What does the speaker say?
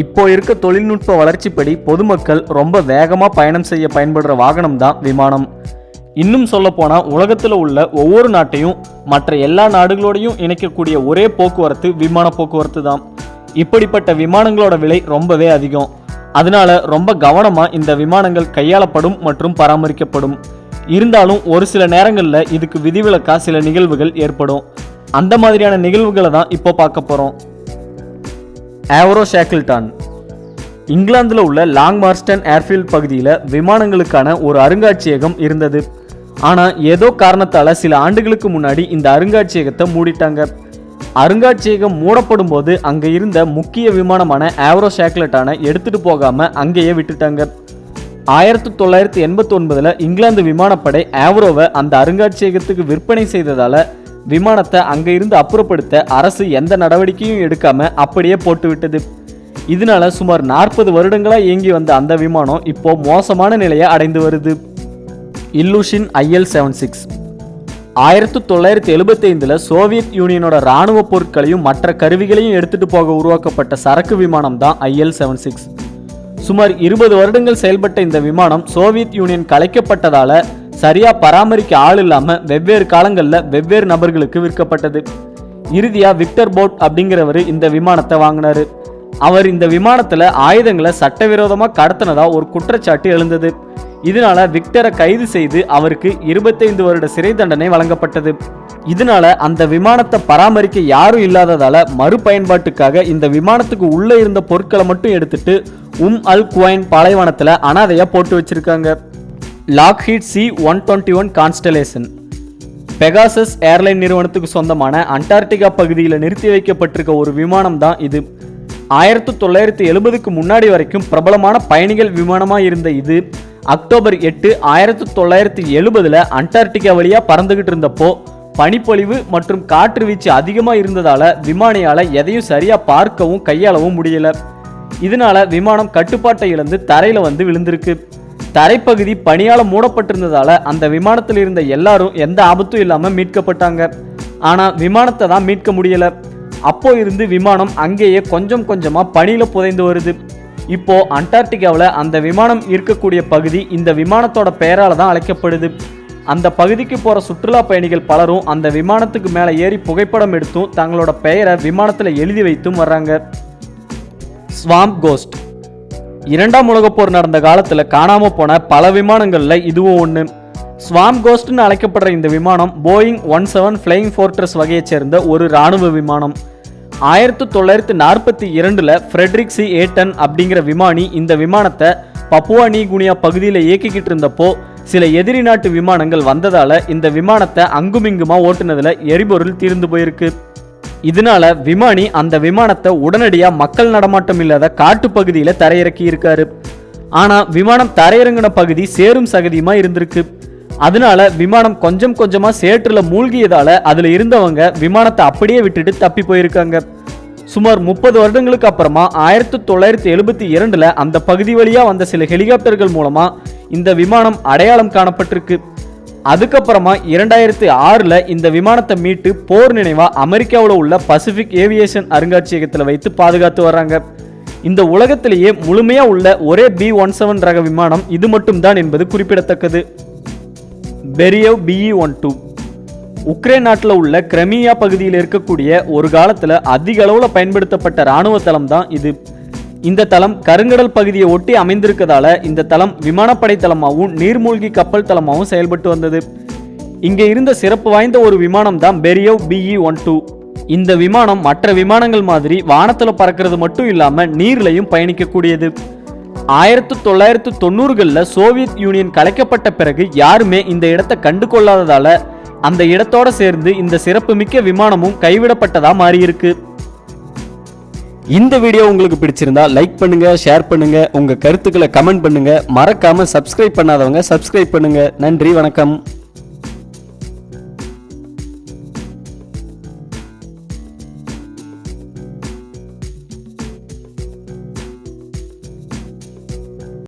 இப்போ இருக்க தொழில்நுட்ப வளர்ச்சிப்படி பொதுமக்கள் ரொம்ப வேகமாக பயணம் செய்ய பயன்படுற வாகனம் தான் விமானம். இன்னும் சொல்லப்போனால் உலகத்தில் உள்ள ஒவ்வொரு நாட்டையும் மற்ற எல்லா நாடுகளோடையும் இணைக்கக்கூடிய ஒரே போக்குவரத்து விமான போக்குவரத்து தான் இப்படிப்பட்ட விமானங்களோட விலை ரொம்பவே அதிகம். அதனால ரொம்ப கவனமாக இந்த விமானங்கள் கையாளப்படும் மற்றும் பராமரிக்கப்படும். இருந்தாலும் ஒரு சில நேரங்களில் இதுக்கு விதிவிலக்கா சில நிகழ்வுகள் ஏற்படும். அந்த மாதிரியான நிகழ்வுகளை தான் இப்போ பார்க்க போகிறோம் ஆவரோ ஷேக்கிள்டான் இங்கிலாந்தில் உள்ள லாங் மார்ஸ்டன் ஏர்ஃபீல்ட் பகுதியில் விமானங்களுக்கான ஒரு அருங்காட்சியகம் இருந்தது. ஆனால் ஏதோ காரணத்தால் சில ஆண்டுகளுக்கு முன்னாடி இந்த அருங்காட்சியகத்தை மூடிட்டாங்க. அருங்காட்சியகம் மூடப்படும் போது அங்கே இருந்த முக்கிய விமானமான ஆவரோ ஷேக்லெட்டான எடுத்துகிட்டு போகாமல் அங்கேயே விட்டுட்டாங்க. ஆயிரத்தி தொள்ளாயிரத்தி எண்பத்தி ஒன்பதில் இங்கிலாந்து விமானப்படை ஆவரோவை அந்த அருங்காட்சியகத்துக்கு விற்பனை செய்ததால் விமானத்தை அங்கே இருந்து அப்புறப்படுத்த அரசு எந்த நடவடிக்கையும் எடுக்காம அப்படியே போட்டுவிட்டது. இதனால சுமார் நாற்பது வருடங்களாக இயங்கி வந்த அந்த விமானம் இப்போ மோசமான நிலையை அடைந்து வருது. இல்லூஷின் ஐஎல் செவன் சிக்ஸ் ஆயிரத்தி தொள்ளாயிரத்தி எழுபத்தைந்தில் சோவியத் யூனியனோட இராணுவ பொருட்களையும் மற்ற கருவிகளையும் எடுத்துட்டு போக உருவாக்கப்பட்ட சரக்கு விமானம் தான் ஐஎல் செவன் சிக்ஸ் சுமார் இருபது வருடங்கள் செயல்பட்ட இந்த விமானம் சோவியத் யூனியன் கலைக்கப்பட்டதால சரியாக பராமரிக்க ஆள் இல்லாமல் வெவ்வேறு காலங்களில் வெவ்வேறு நபர்களுக்கு விற்கப்பட்டது. இறுதியாக விக்டர் போட் அப்படிங்கிறவர் இந்த விமானத்தை வாங்கினாரு. அவர் இந்த விமானத்தில் ஆயுதங்களை சட்டவிரோதமாக கடத்தினதாக ஒரு குற்றச்சாட்டு எழுந்தது. இதனால விக்டரை கைது செய்து அவருக்கு இருபத்தைந்து வருட சிறை தண்டனை வழங்கப்பட்டது. இதனால அந்த விமானத்தை பராமரிக்க யாரும் இல்லாததால மறுபயன்பாட்டுக்காக இந்த விமானத்துக்கு உள்ளே இருந்த பொருட்களை மட்டும் எடுத்துட்டு உம் அல் குவைன் பாலைவனத்தில் அனாதையாக போட்டு வச்சிருக்காங்க. Lockheed C one twenty one Constellation Pegasus airline நிறுவனத்துக்கு சொந்தமான அண்டார்டிகா பகுதியில் நிறுத்தி வைக்கப்பட்டிருக்க ஒரு விமானம் தான் இது. ஆயிரத்தி தொள்ளாயிரத்தி எழுபதுக்கு முன்னாடி வரைக்கும் பிரபலமான பயணிகள் விமானமாக இருந்த இது. அக்டோபர் எட்டு ஆயிரத்தி தொள்ளாயிரத்தி எழுபதில் அண்டார்டிகா வழியாக பறந்துகிட்டு இருந்தப்போ பனிப்பொழிவு மற்றும் காற்று வீச்சு அதிகமாக இருந்ததால் விமானியால் எதையும் சரியாக பார்க்கவும் கையாளவும் முடியலை. இதனால விமானம் கட்டுப்பாட்டை இழந்து தரையில் வந்து விழுந்திருக்கு. தரைப்பகுதி பனியால் மூடப்பட்டிருந்ததால் அந்த விமானத்தில் இருந்த எல்லாரும் எந்த ஆபத்தும் இல்லாமல் மீட்கப்பட்டாங்க. ஆனால் விமானத்தை தான் மீட்க முடியலை. அப்போ இருந்து விமானம் அங்கேயே கொஞ்சம் கொஞ்சமாக பனியில் புதைந்து வருது. இப்போ அண்டார்டிகாவில் அந்த விமானம் இருக்கக்கூடிய பகுதி இந்த விமானத்தோட பெயரால் தான் அழைக்கப்படுது. அந்த பகுதிக்கு போகிற சுற்றுலா பயணிகள் பலரும் அந்த விமானத்துக்கு மேலே ஏறி புகைப்படம் எடுத்தும் தங்களோட பெயரை விமானத்தில் எழுதி வைத்தும் வர்றாங்க. Swamp ghost. இரண்டாம் உலகப் போர் நடந்த காலத்தில் காணாமல் போன பல விமானங்களில் இதுவும் ஒன்று ஸ்வாம் கோஸ்ட்னு அழைக்கப்படுற இந்த விமானம் Boeing one seven Flying Fortress வகையைச் சேர்ந்த ஒரு இராணுவ விமானம். ஆயிரத்தி தொள்ளாயிரத்தி நாற்பத்தி இரண்டில் ஃப்ரெட்ரிக் சி. ஏட்டன் அப்படிங்கிற விமானி இந்த விமானத்தை பப்புவா நீ குனியா பகுதியில் இயக்கிக்கிட்டு இருந்தப்போ சில எதிரி நாட்டு விமானங்கள் வந்ததால் இந்த விமானத்தை அங்குமிங்குமா ஓட்டுனதில் எரிபொருள் தீர்ந்து போயிருக்கு. இதனால விமானி அந்த விமானத்தை உடனடியாக மக்கள் நடமாட்டம் இல்லாத காட்டு பகுதியில் தரையிறக்கி இருக்காரு. ஆனால் விமானம் தரையிறங்கின பகுதி சேரும் சகதியுமா இருந்திருக்கு. அதனால விமானம் கொஞ்சம் கொஞ்சமாக சேற்றில் மூழ்கியதால அதில் இருந்தவங்க விமானத்தை அப்படியே விட்டுட்டு தப்பி போயிருக்காங்க. சுமார் முப்பது வருடங்களுக்கு அப்புறமா ஆயிரத்தி தொள்ளாயிரத்தி எழுபத்தி இரண்டில் அந்த பகுதி வழியாக வந்த சில ஹெலிகாப்டர்கள் மூலமாக இந்த விமானம் அடையாளம் காணப்பட்டிருக்கு. அதுக்கப்புறமா இரண்டாயிரத்தி ஆறில் இந்த விமானத்தை மீட்டு போர் நினைவாக அமெரிக்காவில் உள்ள பசிபிக் ஏவியேஷன் அருங்காட்சியகத்தில் வைத்து பாதுகாத்து வர்றாங்க. இந்த உலகத்திலேயே முழுமையாக உள்ள ஒரே பி ஒன் செவன் ரக விமானம் இது மட்டும்தான் என்பது குறிப்பிடத்தக்கது. Beriev B E one. Ukraine நாட்டில் உள்ள கிரமியா பகுதியில் இருக்கக்கூடிய ஒரு காலத்தில் அதிக அளவில் பயன்படுத்தப்பட்ட இராணுவ தளம் தான் இது. இந்த தளம் கருங்கடல் பகுதியை ஒட்டி அமைந்திருக்கதால இந்த தளம் விமானப்படை தளமாகவும் நீர்மூழ்கி கப்பல் தளமாகவும் செயல்பட்டு வந்தது. இங்கே இருந்த சிறப்பு வாய்ந்த ஒரு விமானம் தான் பெரியவ் பிஇ ஒன் டூ. இந்த விமானம் மற்ற விமானங்கள் மாதிரி வானத்தில் பறக்கிறது மட்டும் இல்லாமல் நீர்லையும் பயணிக்கக்கூடியது. ஆயிரத்து தொள்ளாயிரத்து தொண்ணூறுகளில் சோவியத் யூனியன் கலைக்கப்பட்ட பிறகு யாருமே இந்த இடத்தை கண்டு கொள்ளாததால அந்த இடத்தோட சேர்ந்து இந்த சிறப்புமிக்க விமானமும் கைவிடப்பட்டதாக மாறியிருக்கு. இந்த வீடியோ உங்களுக்கு பிடிச்சிருந்தா லைக் பண்ணுங்க ஷேர் பண்ணுங்க உங்க கருத்துக்களை கமெண்ட் பண்ணுங்க. மறக்காம சப்ஸ்கிரைப் பண்ணாதவங்க சப்ஸ்கிரைப் பண்ணுங்க. நன்றி வணக்கம்.